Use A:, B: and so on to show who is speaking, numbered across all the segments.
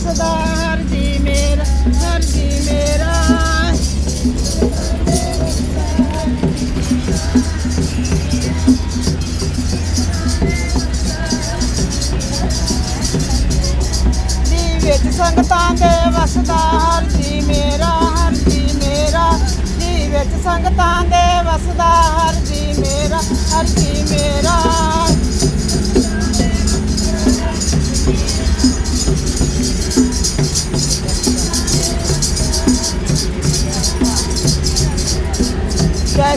A: ਵਸਦਾ ਹਰ ਮੇਰਾ ਹਰ ਮੇਰਾ। ਜੀ ਵਿੱਚ ਸੰਗਤਾਂ ਦੇ ਵਸਦਾ ਹਰ ਮੇਰਾ ਹਰ ਮੇਰਾ। ਜੀ ਵਿੱਚ ਸੰਗਤਾਂ ਦੇ ਵਸਦਾ ਹਰ ਜੀ ਮੇਰਾ, ਹਰ ਜੀ ਮੇਰਾ।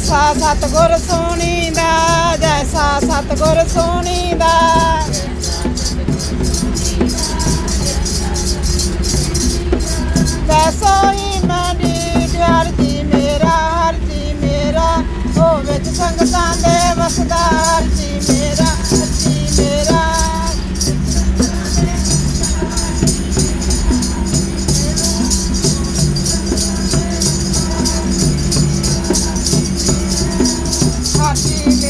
A: ਜੈਸਾ ਸਤਗੁਰ ਸੋਹਣੀ ਦਾ ਜੈਸਾ ਸਤਗੁਰ ਸੋਹਣੀ ਦਾ ਜੈਸੋ ਹੀ ਮਨੀ, ਪਿਆਰ ਜੀ ਮੇਰਾ, ਹਰ ਜੀ ਮੇਰਾ। ਹੋਵੇ ਸੰਗਤਾਂ ਦੇ ਵਸਦਾ ਹਰ ਜੀ ਮੇਰਾ।
B: Rocket.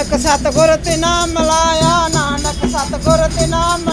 A: ਨਾਨਕ ਸਤਗੁਰ ਤੇ ਨਾਮ ਲਾਇਆ ਨਾਨਕ ਸਤਗੁਰ ਤੇ ਨਾਮ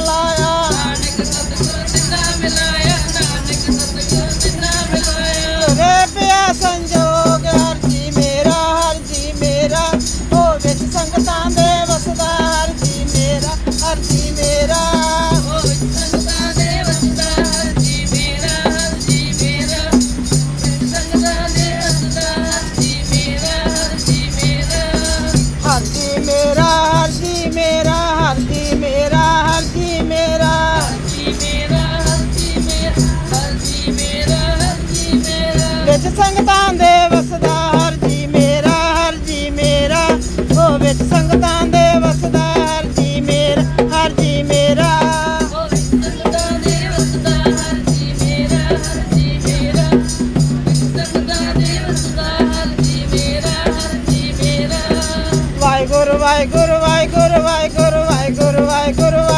B: ভাই
A: গুরু ভাই গুরু ভাই